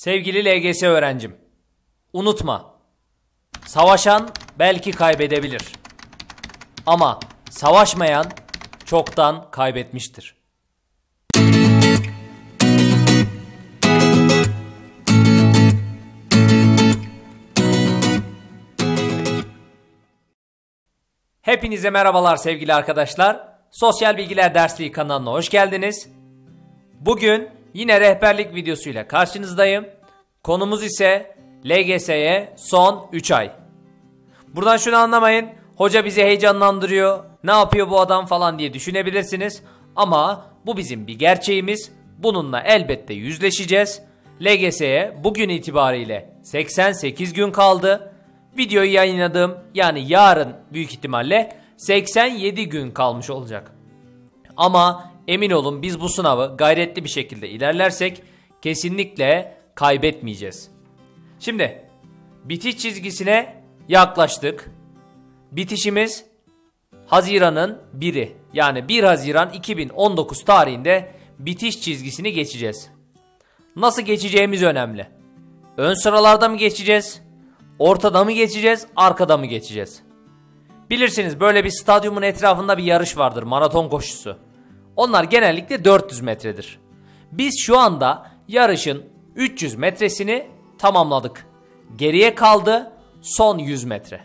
Sevgili LGS öğrencim, unutma. Savaşan belki kaybedebilir. Ama savaşmayan çoktan kaybetmiştir. Hepinize merhabalar sevgili arkadaşlar. Sosyal Bilgiler Dersliği kanalına hoş geldiniz. Bugün yine rehberlik videosuyla karşınızdayım. Konumuz ise LGS'ye son 3 ay. Buradan şunu anlamayın. Hoca bizi heyecanlandırıyor. Ne yapıyor bu adam falan diye düşünebilirsiniz. Ama bu bizim bir gerçeğimiz. Bununla elbette yüzleşeceğiz. LGS'ye bugün itibariyle 88 gün kaldı. Videoyu yayınladığım yani yarın büyük ihtimalle 87 gün kalmış olacak. Ama emin olun biz bu sınavı gayretli bir şekilde ilerlersek kesinlikle kaybetmeyeceğiz. Şimdi bitiş çizgisine yaklaştık. Bitişimiz Haziran'ın 1'i yani 1 Haziran 2019 tarihinde bitiş çizgisini geçeceğiz. Nasıl geçeceğimiz önemli. Ön sıralarda mı geçeceğiz? Ortada mı geçeceğiz? Arkada mı geçeceğiz? Bilirsiniz böyle bir stadyumun etrafında bir yarış vardır maraton koşusu. Onlar genellikle 400 metredir. Biz şu anda yarışın 300 metresini tamamladık. Geriye kaldı son 100 metre.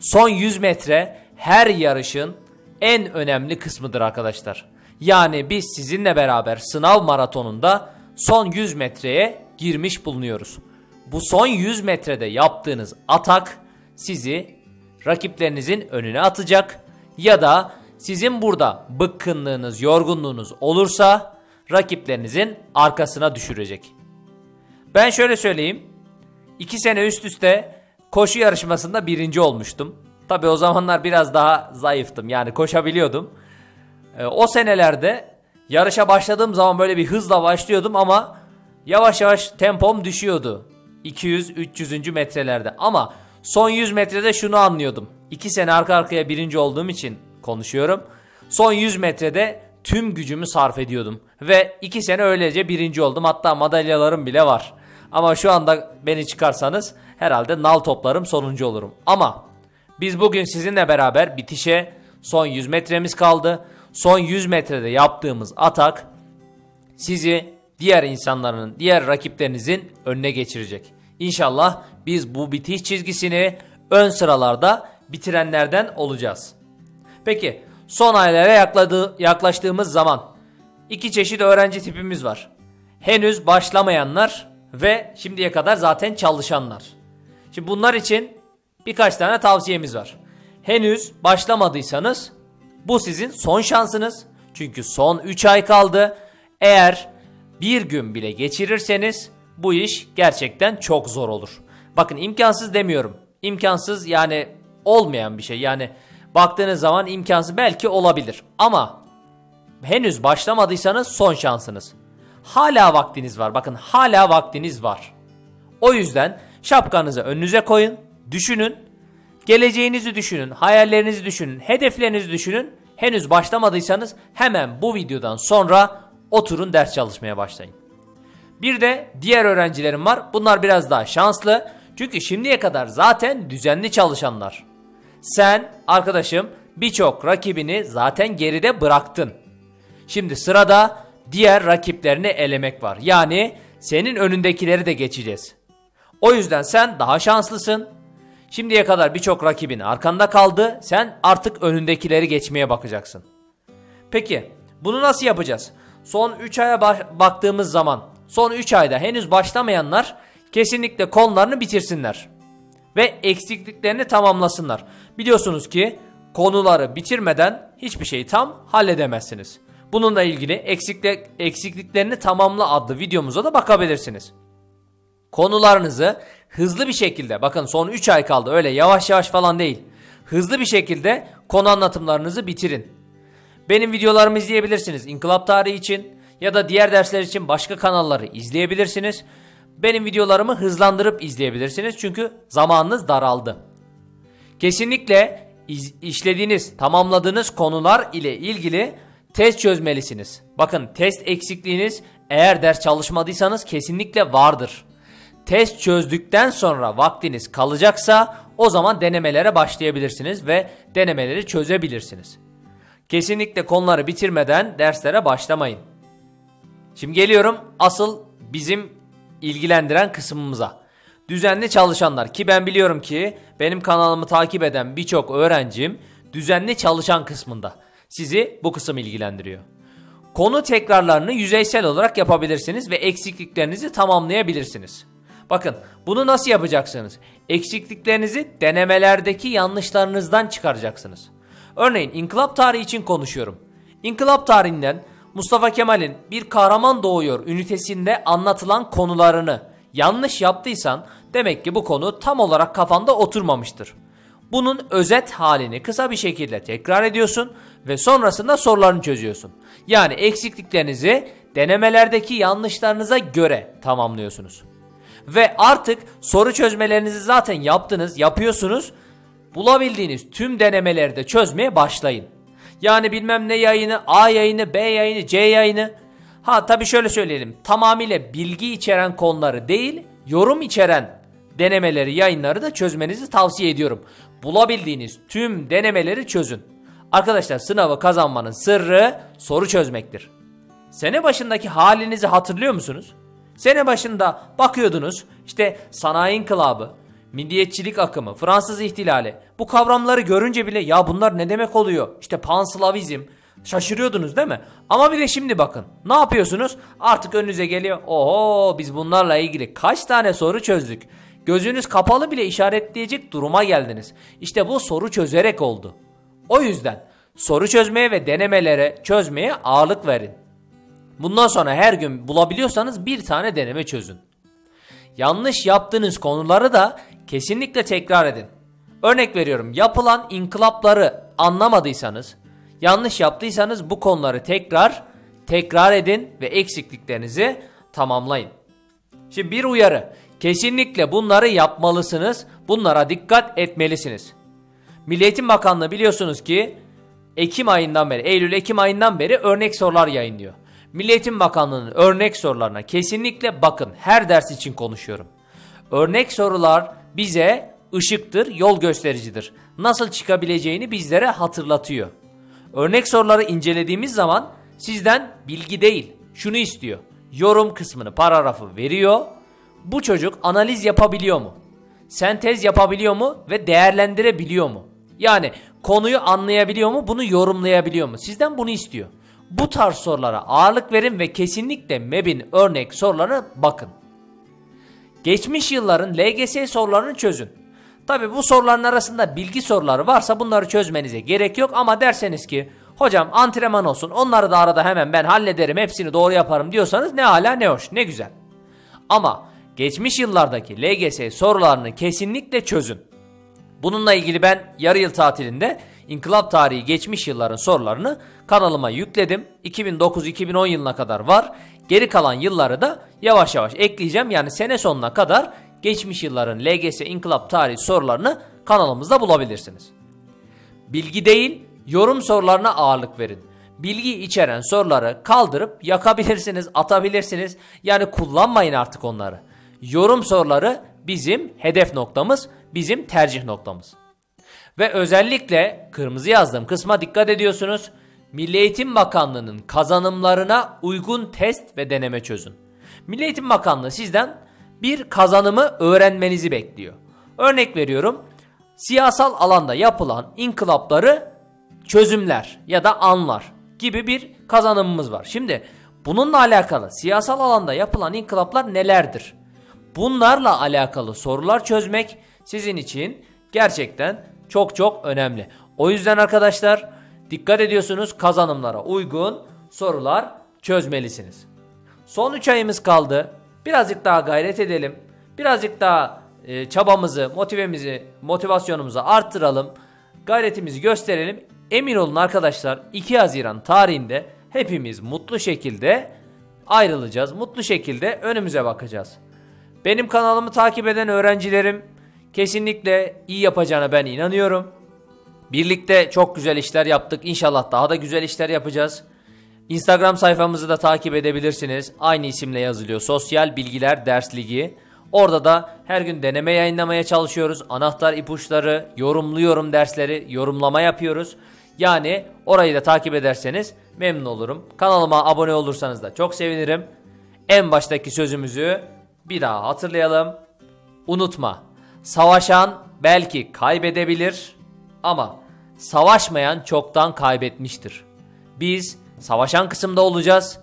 Son 100 metre her yarışın en önemli kısmıdır arkadaşlar. Yani biz sizinle beraber sınav maratonunda son 100 metreye girmiş bulunuyoruz. Bu son 100 metrede yaptığınız atak sizi rakiplerinizin önüne atacak ya da sizin burada bıkkınlığınız, yorgunluğunuz olursa rakiplerinizin arkasına düşürecek. Ben şöyle söyleyeyim. 2 sene üst üste koşu yarışmasında birinci olmuştum. Tabi o zamanlar biraz daha zayıftım yani koşabiliyordum. E, o senelerde yarışa başladığım zaman böyle bir hızla başlıyordum ama yavaş yavaş tempom düşüyordu. 200-300. metrelerde ama son 100 metrede şunu anlıyordum. 2 sene arka arkaya birinci olduğum için konuşuyorum. Son 100 metrede tüm gücümü sarf ediyordum. Ve 2 sene öylece birinci oldum. Hatta madalyalarım bile var. Ama şu anda beni çıkarsanız herhalde nal toplarım sonuncu olurum. Ama biz bugün sizinle beraber bitişe son 100 metremiz kaldı. Son 100 metrede yaptığımız atak sizi diğer insanların, diğer rakiplerinizin önüne geçirecek. İnşallah biz bu bitiş çizgisini ön sıralarda bitirenlerden olacağız. Peki son aylara yakladığı, yaklaştığımız zaman iki çeşit öğrenci tipimiz var. Henüz başlamayanlar ve şimdiye kadar zaten çalışanlar. Şimdi bunlar için birkaç tane tavsiyemiz var. Henüz başlamadıysanız bu sizin son şansınız. Çünkü son 3 ay kaldı. Eğer bir gün bile geçirirseniz bu iş gerçekten çok zor olur. Bakın imkansız demiyorum. İmkansız yani olmayan bir şey. Yani baktığınız zaman imkansız belki olabilir. Ama henüz başlamadıysanız son şansınız. Hala vaktiniz var. Bakın hala vaktiniz var. O yüzden şapkanızı önünüze koyun. Düşünün. Geleceğinizi düşünün. Hayallerinizi düşünün. Hedeflerinizi düşünün. Henüz başlamadıysanız hemen bu videodan sonra oturun ders çalışmaya başlayın. Bir de diğer öğrencilerim var. Bunlar biraz daha şanslı. Çünkü şimdiye kadar zaten düzenli çalışanlar. Sen arkadaşım birçok rakibini zaten geride bıraktın. Şimdi sırada diğer rakiplerini elemek var. Yani senin önündekileri de geçeceğiz. O yüzden sen daha şanslısın. Şimdiye kadar birçok rakibin arkanda kaldı. Sen artık önündekileri geçmeye bakacaksın. Peki bunu nasıl yapacağız? Son 3 aya baktığımız zaman son 3 ayda henüz başlamayanlar kesinlikle konularını bitirsinler. Ve eksikliklerini tamamlasınlar. Biliyorsunuz ki konuları bitirmeden hiçbir şeyi tam halledemezsiniz. Bununla ilgili eksiklik, eksikliklerini tamamla adlı videomuza da bakabilirsiniz. Konularınızı hızlı bir şekilde bakın son 3 ay kaldı öyle yavaş yavaş falan değil. Hızlı bir şekilde konu anlatımlarınızı bitirin. Benim videolarımı izleyebilirsiniz İnkılap tarihi için ya da diğer dersler için başka kanalları izleyebilirsiniz. Benim videolarımı hızlandırıp izleyebilirsiniz çünkü zamanınız daraldı. Kesinlikle iz, işlediğiniz, tamamladığınız konular ile ilgili test çözmelisiniz. Bakın test eksikliğiniz eğer ders çalışmadıysanız kesinlikle vardır. test çözdükten sonra vaktiniz kalacaksa o zaman denemelere başlayabilirsiniz ve denemeleri çözebilirsiniz. Kesinlikle konuları bitirmeden derslere başlamayın. Şimdi geliyorum asıl bizim ilgilendiren kısmımıza. Düzenli çalışanlar ki ben biliyorum ki benim kanalımı takip eden birçok öğrencim düzenli çalışan kısmında. Sizi bu kısım ilgilendiriyor. Konu tekrarlarını yüzeysel olarak yapabilirsiniz ve eksikliklerinizi tamamlayabilirsiniz. Bakın bunu nasıl yapacaksınız? Eksikliklerinizi denemelerdeki yanlışlarınızdan çıkaracaksınız. Örneğin inkılap tarihi için konuşuyorum. İnkılap tarihinden Mustafa Kemal'in Bir Kahraman Doğuyor ünitesinde anlatılan konularını yanlış yaptıysan demek ki bu konu tam olarak kafanda oturmamıştır. Bunun özet halini kısa bir şekilde tekrar ediyorsun ve sonrasında sorularını çözüyorsun. Yani eksikliklerinizi denemelerdeki yanlışlarınıza göre tamamlıyorsunuz. Ve artık soru çözmelerinizi zaten yaptınız, yapıyorsunuz. Bulabildiğiniz tüm denemeleri de çözmeye başlayın. Yani bilmem ne yayını, A yayını, B yayını, C yayını. Ha tabii şöyle söyleyelim. Tamamıyla bilgi içeren konuları değil, yorum içeren denemeleri, yayınları da çözmenizi tavsiye ediyorum. Bulabildiğiniz tüm denemeleri çözün. Arkadaşlar sınavı kazanmanın sırrı soru çözmektir. Sene başındaki halinizi hatırlıyor musunuz? Sene başında bakıyordunuz işte sanayi inkılabı, milliyetçilik akımı, Fransız ihtilali bu kavramları görünce bile ya bunlar ne demek oluyor? İşte panslavizm şaşırıyordunuz değil mi? Ama bir de şimdi bakın ne yapıyorsunuz? Artık önünüze geliyor. Oho biz bunlarla ilgili kaç tane soru çözdük. Gözünüz kapalı bile işaretleyecek duruma geldiniz. İşte bu soru çözerek oldu. O yüzden soru çözmeye ve denemelere çözmeye ağırlık verin. Bundan sonra her gün bulabiliyorsanız bir tane deneme çözün. Yanlış yaptığınız konuları da kesinlikle tekrar edin. Örnek veriyorum yapılan inkılapları anlamadıysanız, yanlış yaptıysanız bu konuları tekrar tekrar edin ve eksikliklerinizi tamamlayın. Şimdi bir uyarı. Kesinlikle bunları yapmalısınız. Bunlara dikkat etmelisiniz. Milli Eğitim Bakanlığı biliyorsunuz ki Ekim ayından beri, Eylül-Ekim ayından beri örnek sorular yayınlıyor. Milli Eğitim Bakanlığı'nın örnek sorularına kesinlikle bakın. Her ders için konuşuyorum. Örnek sorular bize ışıktır, yol göstericidir. Nasıl çıkabileceğini bizlere hatırlatıyor. Örnek soruları incelediğimiz zaman sizden bilgi değil, şunu istiyor. Yorum kısmını, paragrafı veriyor. Bu çocuk analiz yapabiliyor mu? Sentez yapabiliyor mu ve değerlendirebiliyor mu? Yani konuyu anlayabiliyor mu, bunu yorumlayabiliyor mu? Sizden bunu istiyor. Bu tarz sorulara ağırlık verin ve kesinlikle MEB'in örnek sorularına bakın. Geçmiş yılların LGS sorularını çözün. Tabi bu soruların arasında bilgi soruları varsa bunları çözmenize gerek yok ama derseniz ki hocam antrenman olsun onları da arada hemen ben hallederim hepsini doğru yaparım diyorsanız ne hala ne hoş ne güzel. Ama geçmiş yıllardaki LGS sorularını kesinlikle çözün. Bununla ilgili ben yarı yıl tatilinde İnkılap tarihi geçmiş yılların sorularını kanalıma yükledim. 2009-2010 yılına kadar var. Geri kalan yılları da yavaş yavaş ekleyeceğim. Yani sene sonuna kadar geçmiş yılların LGS İnkılap tarihi sorularını kanalımızda bulabilirsiniz. Bilgi değil, yorum sorularına ağırlık verin. Bilgi içeren soruları kaldırıp yakabilirsiniz, atabilirsiniz. Yani kullanmayın artık onları. Yorum soruları bizim hedef noktamız, bizim tercih noktamız. Ve özellikle kırmızı yazdığım kısma dikkat ediyorsunuz. Milli Eğitim Bakanlığı'nın kazanımlarına uygun test ve deneme çözün. Milli Eğitim Bakanlığı sizden bir kazanımı öğrenmenizi bekliyor. Örnek veriyorum. Siyasal alanda yapılan inkılapları çözümler ya da anlar gibi bir kazanımımız var. Şimdi bununla alakalı siyasal alanda yapılan inkılaplar nelerdir? Bunlarla alakalı sorular çözmek sizin için gerçekten çok çok önemli. O yüzden arkadaşlar dikkat ediyorsunuz kazanımlara uygun sorular çözmelisiniz. Son 3 ayımız kaldı. Birazcık daha gayret edelim. Birazcık daha e, çabamızı, motivemizi, motivasyonumuzu arttıralım. Gayretimizi gösterelim. Emin olun arkadaşlar 2 Haziran tarihinde hepimiz mutlu şekilde ayrılacağız. Mutlu şekilde önümüze bakacağız. Benim kanalımı takip eden öğrencilerim Kesinlikle iyi yapacağına ben inanıyorum. Birlikte çok güzel işler yaptık. İnşallah daha da güzel işler yapacağız. Instagram sayfamızı da takip edebilirsiniz. Aynı isimle yazılıyor. Sosyal Bilgiler Ders Ligi. Orada da her gün deneme yayınlamaya çalışıyoruz. Anahtar ipuçları, yorumluyorum dersleri, yorumlama yapıyoruz. Yani orayı da takip ederseniz memnun olurum. Kanalıma abone olursanız da çok sevinirim. En baştaki sözümüzü bir daha hatırlayalım. Unutma. Savaşan belki kaybedebilir ama savaşmayan çoktan kaybetmiştir. Biz savaşan kısımda olacağız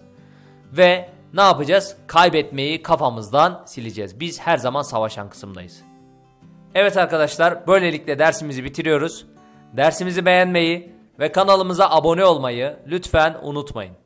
ve ne yapacağız? Kaybetmeyi kafamızdan sileceğiz. Biz her zaman savaşan kısımdayız. Evet arkadaşlar, böylelikle dersimizi bitiriyoruz. Dersimizi beğenmeyi ve kanalımıza abone olmayı lütfen unutmayın.